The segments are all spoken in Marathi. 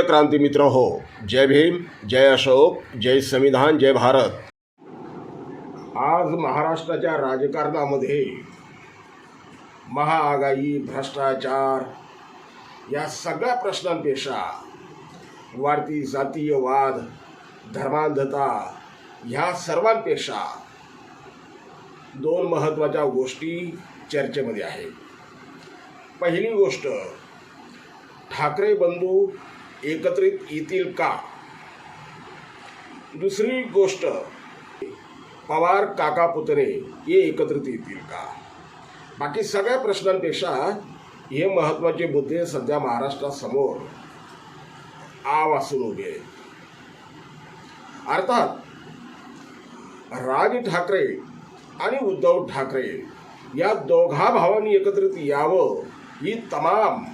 प्रिय क्रांती मित्र हो जय भीम जय अशोक जय संविधान जय भारत. आज महाराष्ट्राच्या राजकारणामध्ये महाआगाई भ्रष्टाचार या सगळ्या प्रश्नांपेक्षा वाढती जातीय वाद धर्मांधता ह्या सर्वांपेक्षा दोन महत्त्वाच्या गोष्टी चर्चेमध्ये आहेत. पहिली गोष्ट ठाकरे बंधू एकत्रित येतील का? दुसरी गोष्ट पवार काका पुतणे हे एकत्रित येतील का? बाकी सगळ्या प्रश्नांपेक्षा हे महत्त्वाचे मुद्दे सध्या महाराष्ट्रासमोर आव असून उभे आहेत. अर्थात राज ठाकरे आणि उद्धव ठाकरे या दोघा भावांनी एकत्रित यावं ही तमाम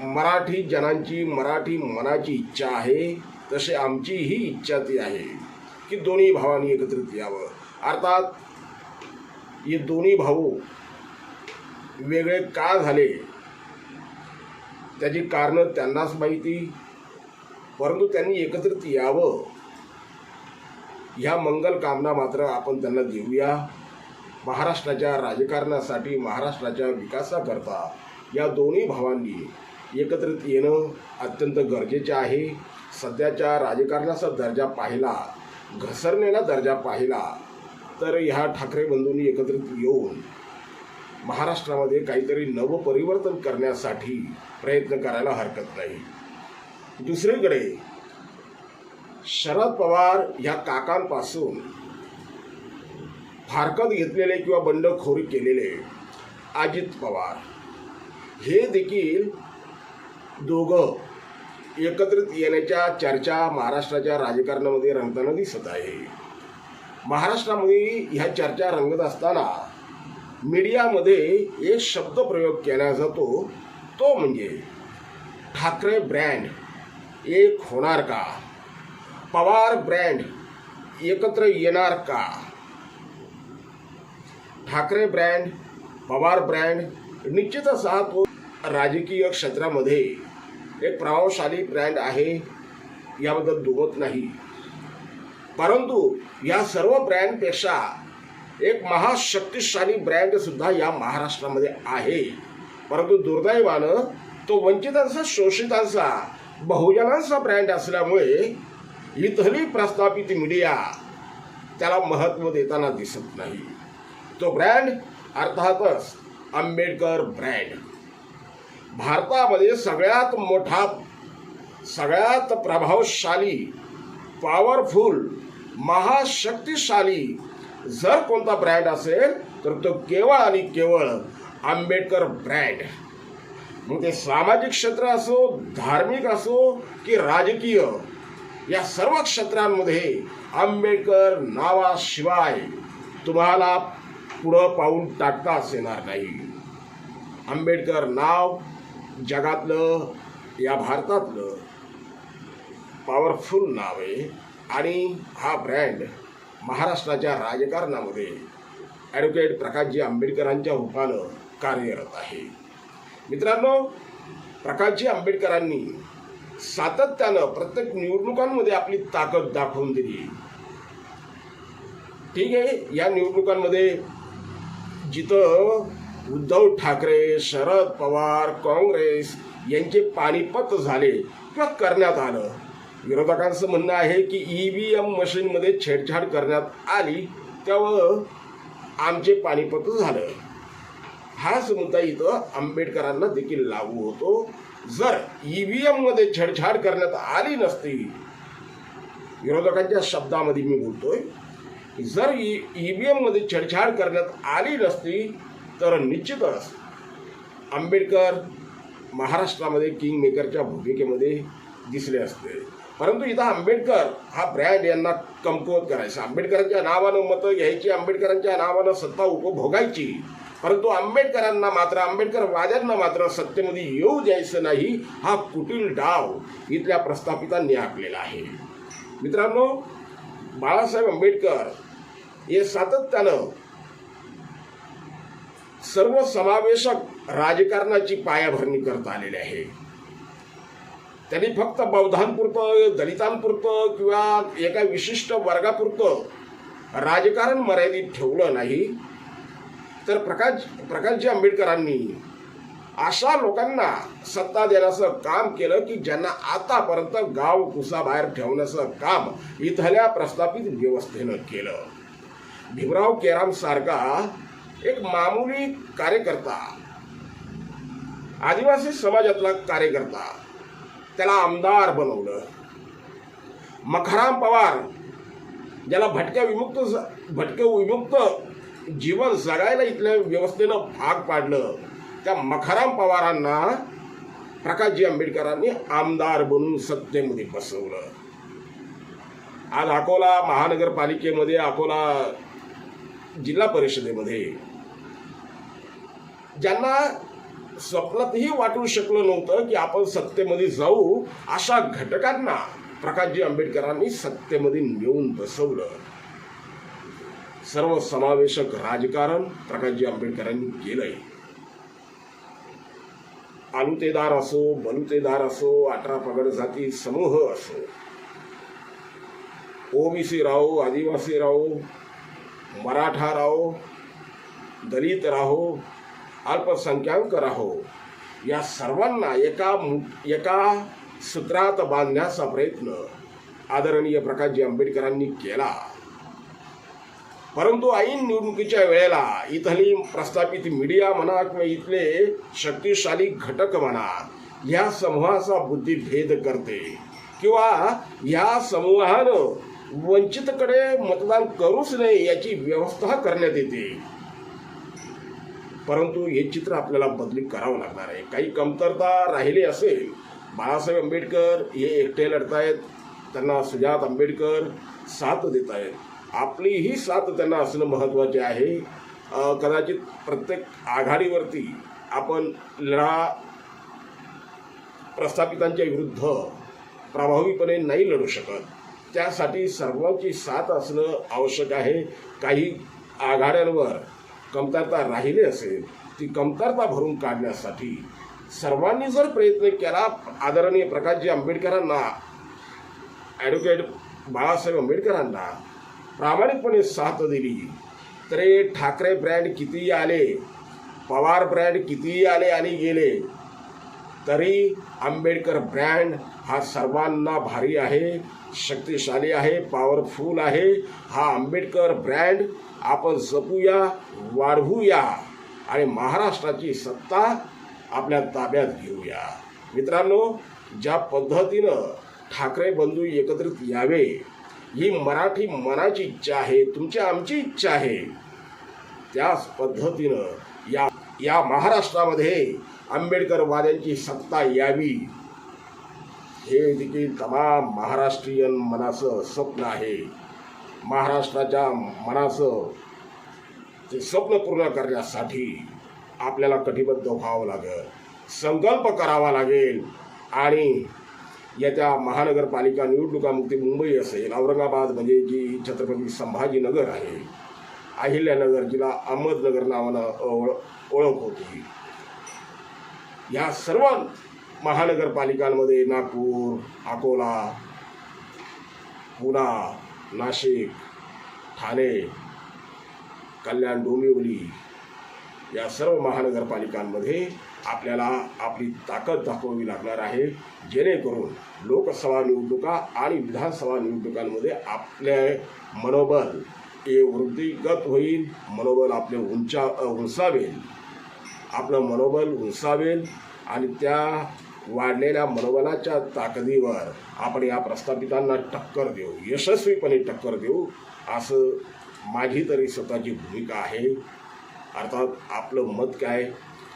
मराठी जनांची मराठी मनाची इच्छा आहे तसे आमची ही इच्छा ती आहे की दोन्ही भावांनी एकत्रित यावं. अर्थात हे दोन्ही भाऊ वेगळे का झाले? त्याची कारणं त्यांनाच माहिती परंतु त्यांनी एकत्रित यावं. ह्या मंगल कामना मात्र आपण त्यांना देऊया. महाराष्ट्राच्या राजकारणासाठी महाराष्ट्राच्या विकासाकरता या दोन्ही भावांनी एकत्रित येणं अत्यंत गरजेचे आहे. सध्याच्या राजकारणाचा दर्जा पाहिला घसरलेला दर्जा पाहिला तर ह्या ठाकरे बंधूंनी एकत्रित येऊन महाराष्ट्रामध्ये काहीतरी नवपरिवर्तन करण्यासाठी प्रयत्न करायला हरकत नाही. दुसरीकडे शरद पवार ह्या काकांपासून फारकत घेतलेले किंवा बंडखोरी केलेले अजित पवार हे देखील दोघं एकत्रित येण्याच्या चर्चा महाराष्ट्राच्या राजकारणामध्ये रंगताना दिसत आहे. महाराष्ट्रामध्ये ह्या चर्चा रंगत असताना मीडियामध्ये एक शब्द प्रयोग केला जातो. तो म्हणजे ठाकरे ब्रँड एक होणार का? पवार ब्रँड एकत्र येणार का? ठाकरे ब्रँड पवार ब्रँड निश्चितच हा तो राजकीय क्षेत्रामध्ये एक प्रभावशाली ब्रँड आहे याबद्दल दुमत नाही. परंतु या सर्व ब्रँडपेक्षा एक महाशक्तिशाली ब्रँड सुद्धा या महाराष्ट्रामध्ये आहे. परंतु दुर्दैवानं तो वंचितांचा शोषितांचा बहुजनांचा ब्रँड असल्यामुळे इथली प्रस्थापित मीडिया त्याला महत्त्व देताना दिसत नाही. तो ब्रँड अर्थातच आंबेडकर ब्रँड भारतामध्ये सगळ्यात मोठा सगळ्यात प्रभावशाली पॉवरफुल महाशक्तिशाली जर कोणता ब्रँड असेल तर तो केवळ आणि केवळ आंबेडकर ब्रँड मग ते सामाजिक क्षेत्र असो धार्मिक असो की राजकीय या सर्व क्षेत्रांमध्ये आंबेडकर नावाशिवाय तुम्हाला पुढं पाऊल टाकताच येणार नाही. आंबेडकर नाव जगातलं या भारतातलं पॉवरफुल नाव आहे. आणि हा ब्रँड महाराष्ट्राच्या राजकारणामध्ये ॲडव्होकेट प्रकाशजी आंबेडकरांच्या रूपानं कार्यरत आहे. मित्रांनो प्रकाशजी आंबेडकरांनी सातत्यानं प्रत्येक निवडणुकांमध्ये आपली ताकद दाखवून दिली. ठीक आहे या निवडणुकांमध्ये जिथं उद्धव ठाकरे शरद पवार काँग्रेस यांचे पानिपत झाले किंवा करण्यात आलं. विरोधकांचं म्हणणं आहे की ई व्ही एम मशीनमध्ये छेडछाड करण्यात आली त्यामुळं आमचे पानिपत झालं. हाच मुद्दा इथं आंबेडकरांना देखील लागू होतो. जर ई व्ही एममध्ये छेडछाड करण्यात आली नसती विरोधकांच्या शब्दामध्ये मी बोलतोय जर ई ई व्ही एममध्ये छेडछाड करण्यात आली नसती तर निश्चितच आंबेडकर महाराष्ट्रामध्ये किंग मेकरच्या भूमिकेमध्ये दिसले असते. परंतु इथं आंबेडकर हा ब्रँड यांना कमकुवत करायचा. आंबेडकरांच्या नावानं मतं घ्यायची आंबेडकरांच्या नावानं सत्ता उपभोगायची. परंतु आंबेडकरांना मात्र आंबेडकर वाद्यांना मात्र सत्तेमध्ये येऊ द्यायचं नाही हा कुटील डाव इथल्या प्रस्थापितांनी आखलेला आहे. मित्रांनो बाळासाहेब आंबेडकर हे सातत्यानं सर्वसमावेशक राजकारणाची पायाभरणी करत आलेले आहे. त्यांनी फक्त बौद्धांपुरतं दलितांपुरतं किंवा एका विशिष्ट वर्गापुरतं राजकारण मर्यादित ठेवलं नाही. तर प्रकाश प्रकाशजी आंबेडकरांनी अशा लोकांना सत्ता देण्याचं काम केलं की ज्यांना आतापर्यंत गाव कुसाबाहेर ठेवण्याचं काम इथल्या प्रस्थापित व्यवस्थेनं केलं. भीमराव केराम सारखा एक मामूली कार्यकर्ता आदिवासी समाजातला कार्यकर्ता त्याला आमदार बनवलं. मखाराम पवार ज्याला भटक्या विमुक्त भटक्या विमुक्त जीवन जगायला इथल्या व्यवस्थेनं भाग पाडलं त्या मखाराम पवारांना प्रकाशजी आंबेडकरांनी आमदार बनून सत्तेमध्ये बसवलं. आज अकोला महानगरपालिकेमध्ये अकोला जिल्हा परिषदेमध्ये ज्यांना स्वप्नातही वाटू शकलं नव्हतं की आपण सत्तेमध्ये जाऊ अशा घटकांना प्रकाशजी आंबेडकरांनी सत्तेमध्ये नेऊन बसवलं. सर्वसमावेशक राजकारण प्रकाशजी आंबेडकरांनी केलंय. आलुतेदार असो बलुतेदार असो अठरा पगड जाती समूह असो. ओबीसी राहो आदिवासी राहो मराठा राहो दलित राहो अल्पसंख्याक राहो. या सर्वांना एका मु- एका सूत्रात बांधण्याचा प्रयत्न आदरणीय प्रकाशजी आंबेडकरांनी केला. परंतु ऐन निवडणुकीच्या वेळेला इथली प्रस्थापित मीडिया म्हणा किंवा इथले शक्तिशाली घटक म्हणा या समूहाचा बुद्धिभेद करते किंवा या समूहानं वंचितकडे मतदान करूच नये याची व्यवस्था करण्यात येते. परंतु हे चित्र आपल्याला बदली करावं लागणार आहे. काही कमतरता राहिली असेल बाळासाहेब आंबेडकर हे एकटे लढतायत त्यांना सुजात आंबेडकर साथ देत आहेत आपली ही साथ त्यांना असणं महत्त्वाचे आहे. कदाचित प्रत्येक आघाडीवरती आपण लढा प्रस्थापितांच्या विरुद्ध प्रभावीपणे नाही लढू शकत. त्यासाठी सर्वांची साथ असणं आवश्यक आहे. काही आघाड्यांवर कमतरता राहिली असेल ती कमतरता भरून काढण्यासाठी सर्वांनी जर प्रयत्न केला आदरणीय प्रकाशजी आंबेडकरांना ॲडव्होकेट बाळासाहेब आंबेडकरांना प्रामाणिकपणे साथ दिली तर हे ठाकरे ब्रँड कितीही आले पवार ब्रँड कितीही आले आणि गेले तरी आंबेडकर ब्रँड हा सर्वांना भारी आहे शक्तिशाली आहे पॉवरफुल आहे. हा आंबेडकर ब्रँड आपण जपूया वाढवूया आणि महाराष्ट्राची सत्ता आपल्या ताब्यात घेऊया. मित्रांनो ज्या पद्धतीनं ठाकरे बंधू एकत्रित यावे ही मराठी मनाची इच्छा आहे तुमची आमची इच्छा आहे त्याच पद्धतीनं या या महाराष्ट्रामध्ये आंबेडकरवाद्यांची सत्ता यावी. हे देखील तमाम महाराष्ट्रीयन मनाचं स्वप्न आहे. महाराष्ट्राच्या मनाचं ते स्वप्न पूर्ण करण्यासाठी आपल्याला कटिबद्ध व्हावं लागेल. संकल्प करावा लागेल. आणि येत्या महानगरपालिका निवडणुका मुक्ती मुंबई असेल औरंगाबाद म्हणजे जी छत्रपती संभाजीनगर आहे अहिल्यानगर जिला अहमदनगर नावानं ओळ ओळख होती. या सर्व महानगरपालिकांमध्ये नागपूर अकोला पुणा नाशिक ठाणे कल्याण डोंबिवली या सर्व महानगरपालिकांमध्ये आपल्याला आपली ताकद दाखवावी लागणार आहे. जेणेकरून लोकसभा निवडणुका आणि विधानसभा निवडणुकांमध्ये आपले मनोबल हे वृद्धिगत होईल मनोबल आपले उंचा उंचावेल. आपलं मनोबल उंचावेल आणि त्या वाढलेल्या मनोबलाच्या ताकदीवर आपण या प्रस्थापितांना टक्कर देऊ यशस्वीपणे टक्कर देऊ असं माझी तरी स्वतःची भूमिका आहे. अर्थात आपलं मत काय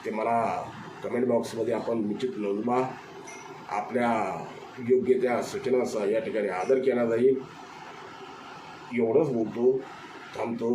ते मला कमेंट बॉक्समध्ये आपण निश्चित नोंदवा. आपल्या योग्य त्या सूचनांचा या ठिकाणी आदर केला जाईल. एवढंच बोलतो थांबतो.